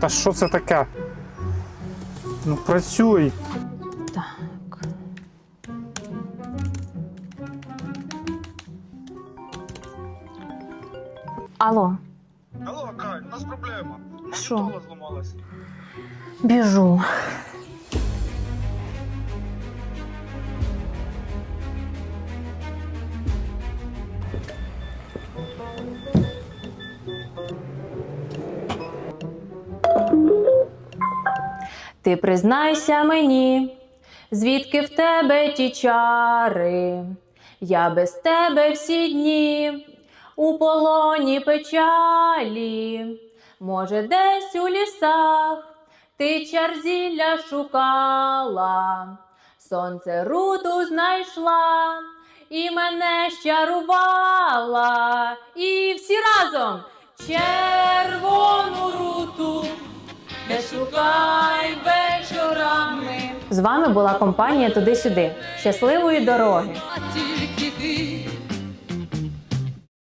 Та що це таке? Ну працюй. Так. Алло, Алло, Кай, у нас проблема. Що? Магнітола зламалась. біжу. Ти признайся мені, звідки в тебе ті чари, я без тебе всі дні у полоні печалі, може, десь у лісах ти чар зілля шукала, сонце руту знайшла і мене щарувала, і всі разом червону З вами була компанія Туди-сюди. Щасливої дороги!